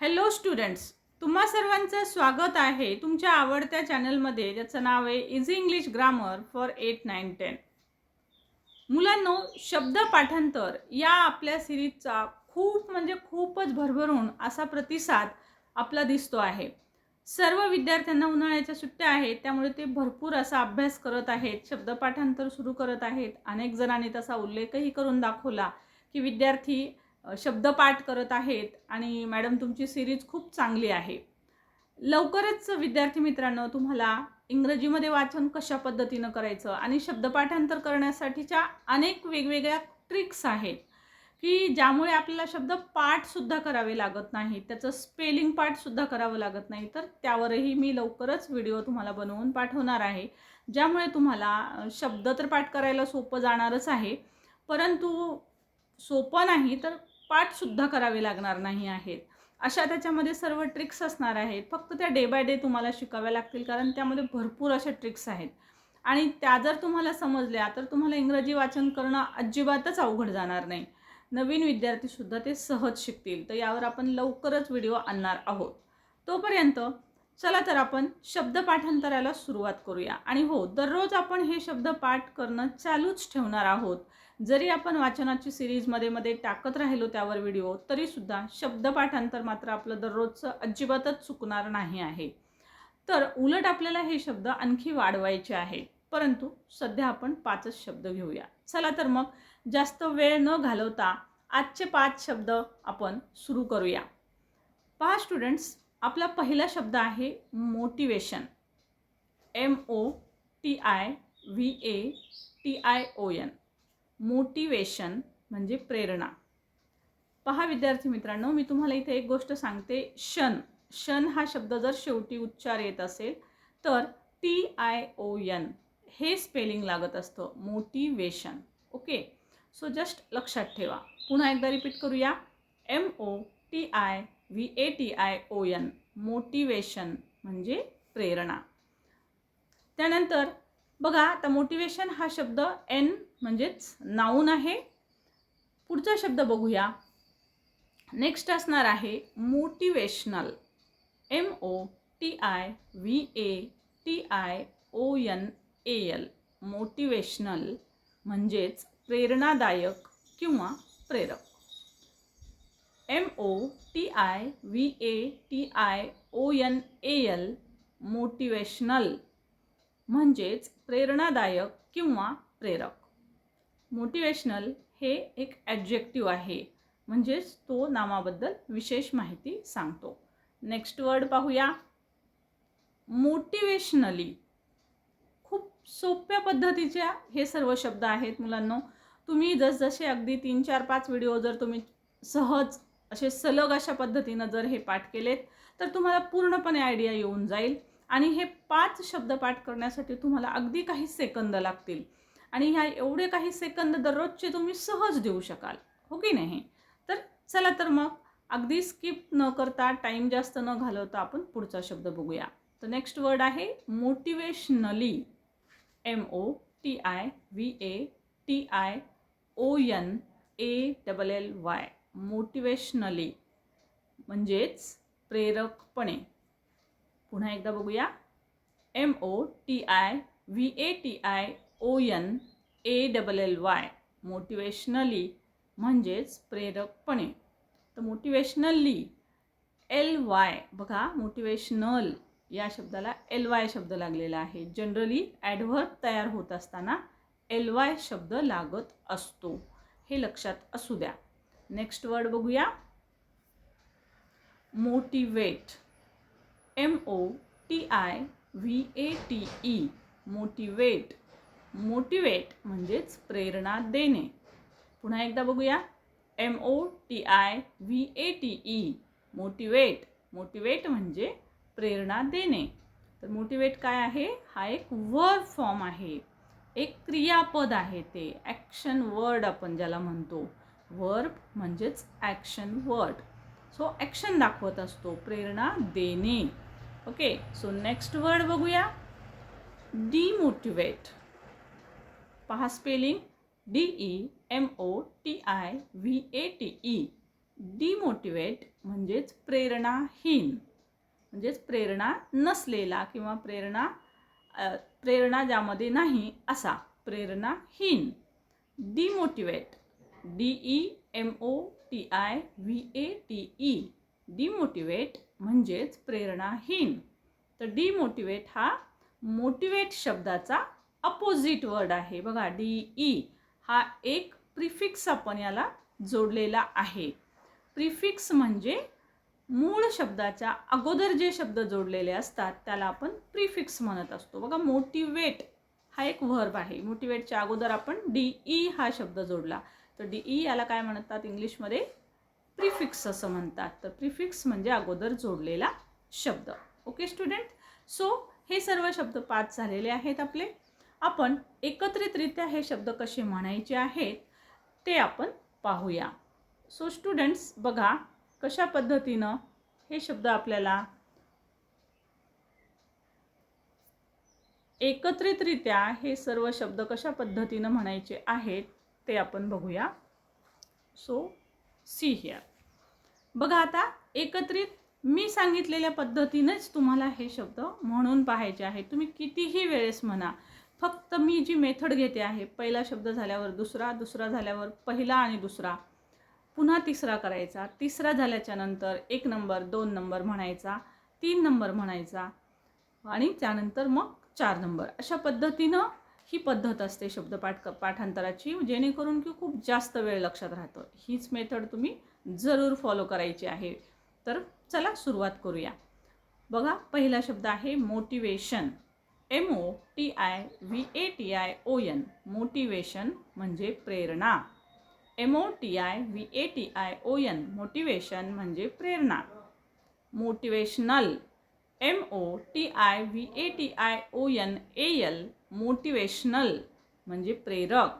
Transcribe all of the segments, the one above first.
Hello students तुम्हा सर्वांचं स्वागत आहे तुमच्या आवडत्या चॅनलमध्ये ज्याचं नाव आहे easy English grammar for eight nine ten मुलांनो शब्द पाठांतर या आपल्या सिरीजचा खूप म्हणजे खूपच भरभरून असा प्रतिसाद आपला दिसतो आहे. सर्व विद्यार्थ्यांना उन्हाळ्याच्या सुट्ट्या आहेत त्यामुळे ते भरपूर असा अभ्यास करत आहेत शब्द पाठांतर सुरू करत आहेत. अनेक जणांनी तसा उल्लेखही करून दाखवला की विद्यार्थी शब्दपाठ करत आहेत आणि मॅडम तुमची सिरीज खूप चांगली आहे. लवकरच विद्यार्थी मित्रांनो तुम्हाला इंग्रजीमध्ये वाचन कशा पद्धतीनं करायचं आणि शब्दपाठांतर करण्यासाठीच्या अनेक वेगवेगळ्या ट्रिक्स आहेत. की ज्यामुळे आपल्याला शब्द पाठसुद्धा करावे लागत नाही त्याचं स्पेलिंग पाठसुद्धा करावं लागत नाही तर त्यावरही मी लवकरच व्हिडिओ तुम्हाला बनवून पाठवणार आहे. ज्यामुळे तुम्हाला शब्द तर पाठ करायला सोपं जाणारच आहे परंतु सोपं नाही तर पाठसुद्धा करावे लागणार नाही आहेत. अशा त्याच्यामध्ये सर्व ट्रिक्स असणार आहेत. फक्त त्या डे बाय डे तुम्हाला शिकाव्या लागतील कारण त्यामध्ये भरपूर अशा ट्रिक्स आहेत. आणि त्या जर तुम्हाला समजल्या तर तुम्हाला इंग्रजी वाचन करणं अजिबातच अवघड जाणार नाही. नवीन विद्यार्थीसुद्धा ते सहज शिकतील. तर यावर आपण लवकरच व्हिडिओ आणणार आहोत. तोपर्यंत चला तर आपण शब्द पाठांतराला सुरुवात करूया. आणि हो दररोज आपण हे शब्द पाठ करणं चालूच ठेवणार आहोत. जरी आपण वाचनाची सिरीजमध्ये मध्ये टाकत राहिलो त्यावर व्हिडिओ तरीसुद्धा शब्द पाठांतर मात्र आपलं दररोजचं अजिबातच चुकणार नाही आहे. तर उलट आपल्याला हे शब्द आणखी वाढवायचे आहे. परंतु सध्या आपण पाचच शब्द घेऊया. चला तर मग जास्त वेळ न घालवता आजचे पाच शब्द आपण सुरू करूया. पहा स्टुडंट्स आपला पहिला शब्द आहे motivation M O T I V A T I O N motivation म्हणजे प्रेरणा. पहा विद्यार्थी मित्रांनो मी तुम्हाला इथे एक गोष्ट सांगते. शन. शन हा शब्द जर शेवटी उच्चार येत असेल तर टी आय ओ यन हे स्पेलिंग लागत असतं. मोटिवेशन. ओके सो जस्ट लक्षात ठेवा. पुन्हा एकदा रिपीट करूया. M O T I V A T I O N motivation म्हणजे प्रेरणा. त्यानंतर बघा आता मोटिवेशन हा शब्द एन म्हणजेच नाऊन आहे. पुढचा शब्द बघूया. नेक्स्ट असणार आहे motivational M O T I V A T I O N A L motivational म्हणजेच प्रेरणादायक किंवा प्रेरक. M O T I V A T I O N A L motivational म्हणजेच प्रेरणादायक किंवा प्रेरक. मोटिवेशनल हे एक ॲडजेक्टिव्ह आहे. म्हणजेच तो नामाबद्दल विशेष माहिती सांगतो. नेक्स्ट वर्ड पाहूया. मोटिवेशनली खूप सोप्या पद्धतीच्या हे सर्व शब्द आहेत मुलांनो. तुम्ही जसजसे अगदी तीन चार पाच व्हिडिओ जर तुम्ही सहज असे सलग अशा पद्धतीनं जर हे पाठ केलेत तर तुम्हाला पूर्णपणे आयडिया येऊन जाईल. आणि हे पाच शब्द पाठ करण्यासाठी तुम्हाला अगदी काही सेकंद लागतील. आणि ह्या एवढे काही सेकंद दररोजचे तुम्ही सहज देऊ शकाल. हो की नाही? तर चला तर मग अगदी स्किप न करता टाईम जास्त न घालवता आपण पुढचा शब्द बघूया. तर नेक्स्ट वर्ड आहे motivationally M O T I V A T I O N A double L Y motivationally म्हणजेच प्रेरकपणे. पुन्हा एकदा बघूया. M O T I V A T I O N A double L Y motivationally म्हणजेच प्रेरकपणे. तर motivationally L Y बघा motivational या शब्दाला एल वाय शब्द लागलेला आहे. जनरली ॲडव्हर्ब तयार होत असताना एल वाय शब्द लागत असतो. हे लक्षात असू द्या. नेक्स्ट वर्ड बघूया. Motivate M O T I V A T E motivate motivate म्हणजेच प्रेरणा देणे. पुन्हा एकदा बघूया. M O T I V A T E motivate motivate म्हणजे प्रेरणा देणे. तर मोटिवेट काय आहे? हा एक वर्ब फॉर्म आहे. एक क्रियापद आहे ते. ॲक्शन वर्ड आपण ज्याला म्हणतो. वर्ब म्हणजेच ॲक्शन वर्ड सो ॲक्शन दाखवत असतो. प्रेरणा देणे. ओके सो नेक्स्ट वर्ड बघूया. डिमोटिवेट पहा spelling D E M O T I V A T E demotivate म्हणजेच प्रेरणाहीन. म्हणजेच प्रेरणा नसलेला किंवा प्रेरणा प्रेरणा ज्यामध्ये नाही असा. प्रेरणाहीन. Demotivate D E M O T I V A T E demotivate म्हणजेच प्रेरणाहीन. तर डिमोटिवेट हा मोटिवेट शब्दाचा अपोजिट वर्ड आहे. बघा डी ई हा एक प्रिफिक्स आपण याला जोडलेला आहे. प्रिफिक्स म्हणजे मूळ शब्दाच्या अगोदर जे शब्द जोडलेले असतात त्याला आपण प्रिफिक्स म्हणत असतो. बघा मोटिवेट हा एक व्हर्ब आहे. मोटिवेटच्या अगोदर आपण डी ई हा शब्द जोडला. तर डी ई याला काय म्हणतात? इंग्लिशमध्ये प्रिफिक्स असं म्हणतात. तर प्रिफिक्स म्हणजे अगोदर जोडलेला शब्द. ओके स्टुडंट सो हे सर्व शब्द पाच झालेले आहेत आपले. आपण एकत्रितरित्या हे शब्द कसे म्हणायचे आहेत ते आपण पाहूया. सो स्टुडंट्स बघा कशा पद्धतीनं हे शब्द आपल्याला एकत्रितरित्या हे सर्व शब्द कशा पद्धतीनं म्हणायचे आहेत ते आपण बघूया. सो सी हिअर बघा आता एकत्रित मी सांगितलेल्या पद्धतीनेच तुम्हाला हे शब्द म्हणून पाहायचे आहे तुम्ही कितीही वेळेस म्हणा फक्त मी जी मेथड घेते आहे पहिला शब्द झाल्यावर दुसरा दुसरा झाल्यावर पहिला आणि दुसरा पुन्हा तिसरा करायचा तिसरा झाल्याच्यानंतर एक नंबर दोन नंबर म्हणायचा तीन नंबर म्हणायचा आणि त्यानंतर मग चार नंबर. अशा पद्धतीनं ही पद्धत असते शब्दपाठ पाठांतराची जेणेकरून की खूप जास्त वेळ लक्षात राहतं. हीच मेथड तुम्ही जरूर फॉलो करायची आहे. तर चला सुरुवात करूया. बघा पहिला शब्द आहे motivation M O T I V A T I O N motivation म्हणजे प्रेरणा. M O T I V A T I O N motivation म्हणजे प्रेरणा. Motivational M O T I V A T I O N A L motivational म्हणजे प्रेरक.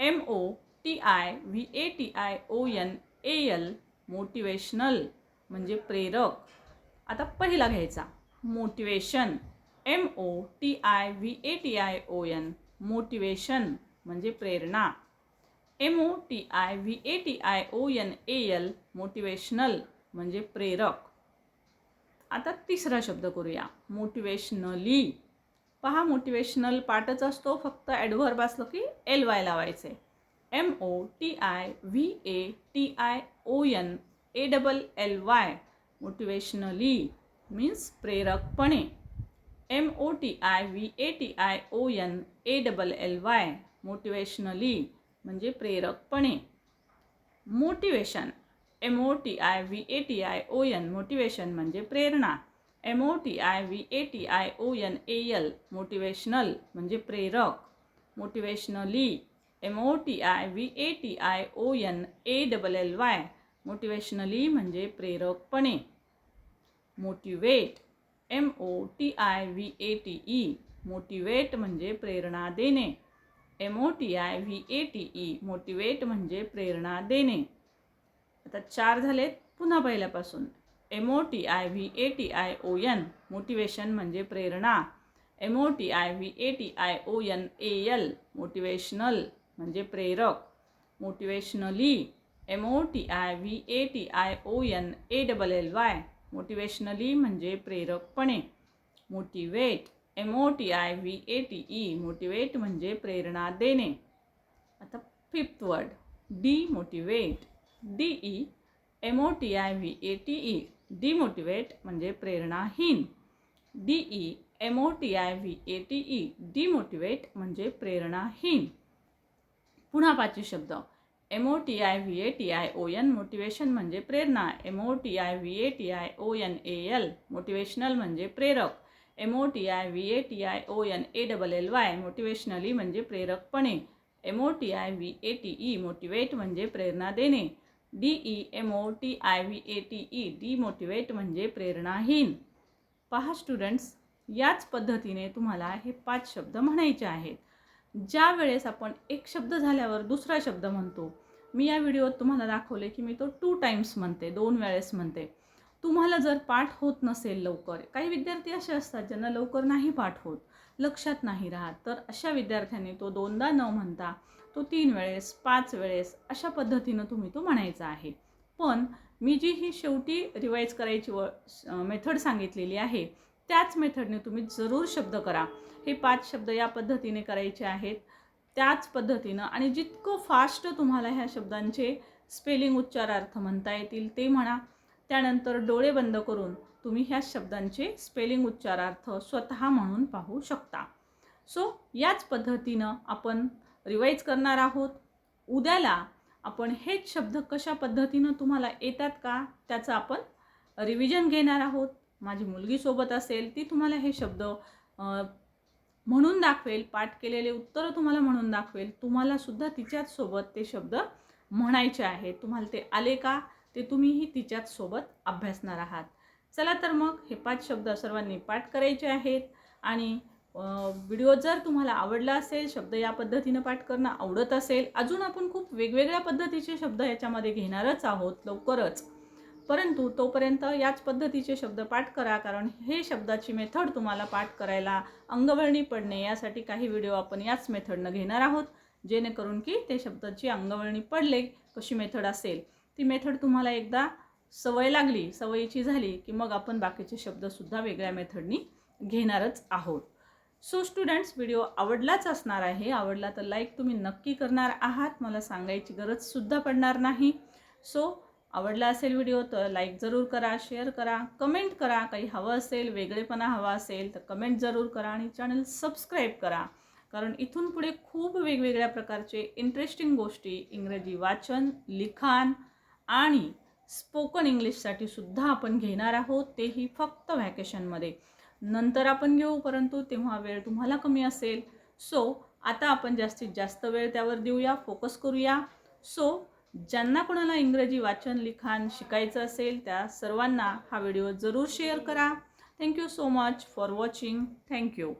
M O T I V A T I O N A L motivational म्हणजे प्रेरक. आता पहिला घ्यायचा. Motivation. M O T I V A T I O N motivation म्हणजे प्रेरणा. M O T I V A T I O N A L motivational म्हणजे प्रेरक. आता तिसरा शब्द करूया. मोटिवेशनली. पहा मोटिवेशनल पार्टच असतो. फक्त ॲडव्हर्ब असलं की एल वाय लावायचे. M O T I V A T I O N A double L Y motivationally means प्रेरकपणे. M O T I V A T I O N A double L Y motivationally म्हणजे प्रेरकपणे. Motivation M O T I V A T I O N motivation म्हणजे प्रेरणा. M O T I V A T I O N A L motivational म्हणजे प्रेरक. Motivationally M O T I V A T I O N A double L Y motivationally म्हणजे प्रेरकपणे. Motivate M O T I V A T E motivate म्हणजे प्रेरणा देणे. M O T I V A T E motivate म्हणजे प्रेरणा देणे. आता चार झालेत पुन्हा पहिल्यापासून. M O T I V A T I O N motivation म्हणजे प्रेरणा. M O T I V A T I O N A L motivational म्हणजे प्रेरक. Motivationally M O T I V A T I O N A double L Y motivationally म्हणजे प्रेरकपणे. Motivate M O T I V A T E motivate म्हणजे प्रेरणा देणे. आता fifth word demotivate D E M O T I V A T E demotivate म्हणजे प्रेरणाहीन. D E M O T I V A T E demotivate म्हणजे प्रेरणाहीन. पुन्हा पाचवी शब्द. M O T I V A T I O N motivation म्हणजे प्रेरणा. M O T I V A T I O N A L motivational म्हणजे प्रेरक. M O T I V A T I O N A double L Y motivationally म्हणजे प्रेरकपणे. M O T I V A T E motivate म्हणजे प्रेरणा देणे. D E M O T I V A T E demotivate म्हणजे प्रेरणाहीन. पहा students याच पद्धतीने तुम्हाला हे पाच शब्द म्हणायचे आहेत. ज्या वेळेस आपण एक शब्द झाल्यावर दुसरा शब्द म्हणतो मी या व्हिडिओत तुम्हाला दाखवले की मी तो टू टाईम्स म्हणते दोन वेळेस म्हणते. तुम्हाला जर पाठ होत नसेल लवकर काही विद्यार्थी असे असतात ज्यांना लवकर नाही पाठ होत. लक्षात नाही राहत. तर अशा विद्यार्थ्यांनी तो दोनदा न म्हणता तो तीन वेळेस पाच वेळेस अशा पद्धतीनं तुम्ही तो म्हणायचा आहे. पण मी जी ही शेवटी रिवाईज करायची व मेथड सांगितलेली आहे त्याच मेथडने तुम्ही जरूर शब्द करा. हे पाच शब्द या पद्धतीने करायचे आहेत. त्याच पद्धतीनं आणि जितकं फास्ट तुम्हाला ह्या शब्दांचे स्पेलिंग उच्चारार्थ म्हणता येतील ते म्हणा. त्यानंतर डोळे बंद करून तुम्ही ह्या शब्दांचे स्पेलिंग उच्चारार्थ स्वतः म्हणून पाहू शकता. सो याच पद्धतीनं आपण रिवाईज करणार आहोत. उद्याला आपण हेच शब्द कशा पद्धतीनं तुम्हाला येतात का त्याचं आपण रिव्हिजन घेणार आहोत. माझी मुलगी सोबत असेल ती तुम्हाला हे शब्द म्हणून दाखवेल पाठ केलेले उत्तरं तुम्हाला म्हणून दाखवेल. तुम्हालासुद्धा तिच्याच सोबत ते शब्द म्हणायचे आहेत. तुम्हाला ते आले का ते तुम्हीही तिच्याच सोबत अभ्यासणार आहात. चला तर मग हे पाच शब्द सर्वांनी पाठ करायचे आहेत. आणि व्हिडिओ जर तुम्हाला आवडला असेल शब्द या पद्धतीनं पाठ करणं आवडत असेल अजून आपण खूप वेगवेगळ्या पद्धतीचे शब्द याच्यामध्ये घेणारच आहोत लवकरच. परंतु तोपर्यंत याच पद्धतीचे शब्द पाठ करा कारण हे शब्दाची मेथड तुम्हाला पाठ करायला अंगवळणी पडणे यासाठी काही व्हिडिओ आपण याच मेथडनं घेणार आहोत जेणेकरून की ते शब्दाची अंगवळणी पडले कशी मेथड असेल. ती मेथड तुम्हाला एकदा सवय लागली सवयीची झाली की मग आपण बाकीचे शब्दसुद्धा वेगळ्या मेथडनी घेणारच आहोत. सो स्टुडंट्स व्हिडिओ आवडलाच असणार आहे. आवडला तर लाईक तुम्ही नक्की करणार आहात. मला सांगायची गरजसुद्धा पडणार नाही. सो आवडला असेल व्हिडिओ तर लाईक जरूर करा शेअर करा कमेंट करा. काही हवं असेल वेगळेपणा हवा असेल तर कमेंट जरूर करा आणि चॅनल सबस्क्राईब करा. कारण इथून पुढे खूप वेगवेगळ्या प्रकारचे इंटरेस्टिंग गोष्टी इंग्रजी वाचन लिखाण आणि स्पोकन इंग्लिशसाठी सुद्धा आपण घेणार आहोत. तेही फक्त व्हॅकेशनमध्ये नंतर आपण घेऊ परंतु तेव्हा वेळ तुम्हाला कमी असेल. सो आता आपण जास्तीत जास्त वेळ त्यावर देऊया फोकस करूया. सो ज्यांना कोणाला इंग्रजी वाचन लिखाण शिकायचं असेल त्या सर्वांना हा व्हिडिओ जरूर शेअर करा. Thank you so much for watching thank you